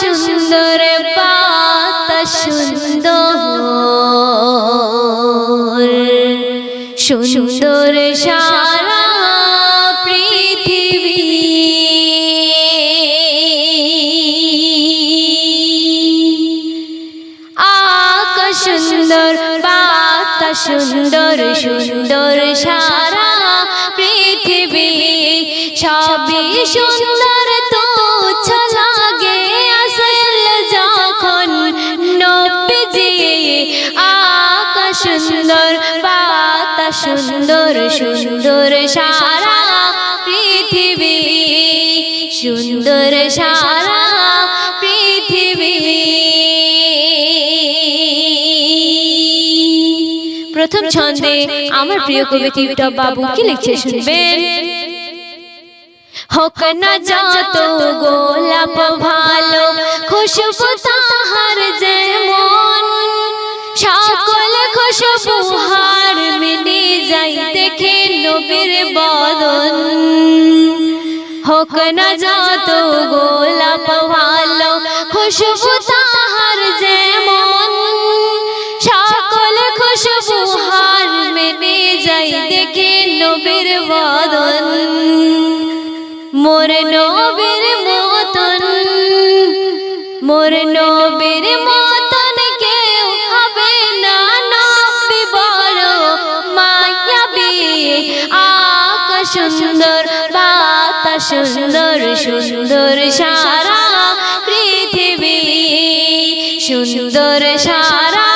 সুন্দর বাতাস সুন্দর। সুন্দর সারা পৃথিবী। আকাশ সুন্দর, বাতাস সুন্দর সুন্দর সারা পৃথিবী। সবই সুন্দর তো সুন্দর বাতাস, সুন্দর সুন্দর সারা পৃথিবী। সুন্দর সারা পৃথিবী। প্রথম ছন্দে আমার প্রিয় কবি টিপটপ বাবু কি লিখছে শুনবেন? হোক না যত গোলাপ ভালো, খুশবু তাহার যেমন সকল খুশবু হার যাই দেখে নবীর বদন? হোক না যত গোলাপ ভালো খুশবু তাহার যেমন। সকল খুশবু হার মেনে যাই দেখে নবীর বদন? মোর নবীর মতন, মোর নবীর মতন সুন্দর সুন্দর সারা পৃথিবী, সুন্দর সারা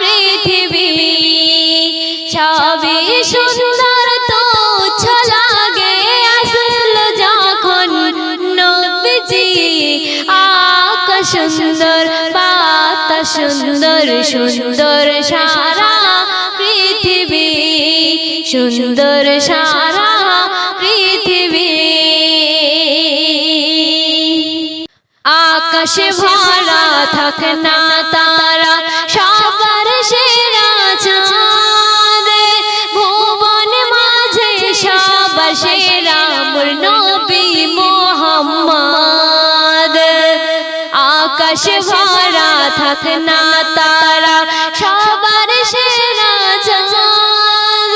পৃথিবী। সবই সুন্দর তো লাগে আসল যখন নবীজি। আকাশ সুন্দর বাতাস সুন্দর সুন্দর সারা পৃথিবী, সুন্দর সারা পৃথিবী। আকাশে ভরা থাক না তারা সবার সেরা চাঁদ ভুবন মাঝে সবার সেরা মোর নবী মোহাম্মদ। আকাশে ভরা থাক না তারা সবার সেরা চাঁদ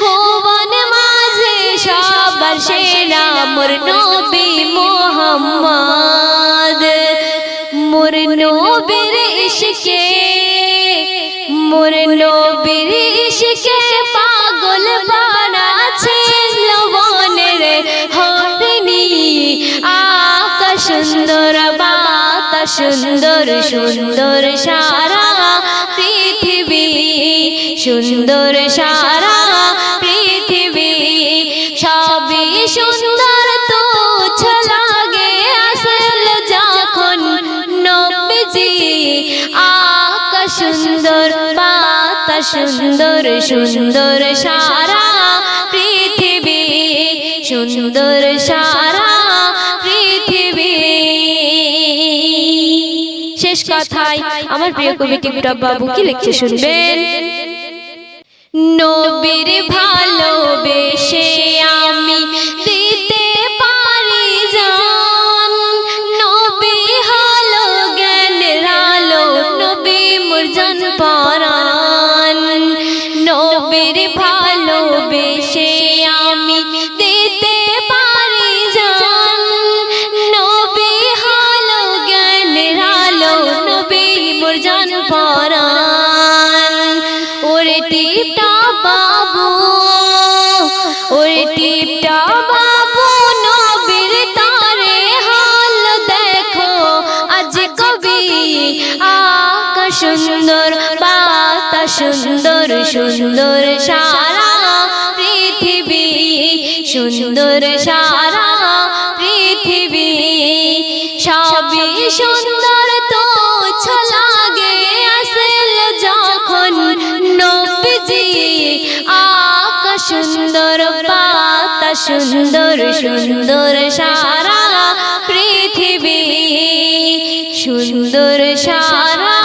ভুবন মাঝে সবার সেরা মোর নবী মোহাম্মদ। মোর নবীর ইশকে, মোর নবীর ইশকে পাগল বানাছে লবণের হরিণী আকাশ সুন্দর বাতাস সুন্দর সুন্দর সারা পৃথিবী, সুন্দর সারা সুন্দর সুন্দর সারা পৃথিবী, সুন্দর সারা পৃথিবী। শেষ কথায় আমার প্রিয় কবি টিপটপ বাবু কি লিখছে শুনবেন? নবীর ভালোবেসে আমি নবীর ভালোবেসে আমি দিতে পারি জান। নবী হালো জ্ঞান আলো, নবী মোর জান পরান ওরে টিপটা বাবু, ওরে টিপটা সুন্দর, বাতাস সুন্দর সুন্দর সারা পৃথিবী, সুন্দর সারা পৃথিবী। সবই সুন্দর তো লাগে আসল যখন নবীজি। আকাশ সুন্দর, বাতাস সুন্দর সুন্দর সারা পৃথিবী। সুন্দর সারা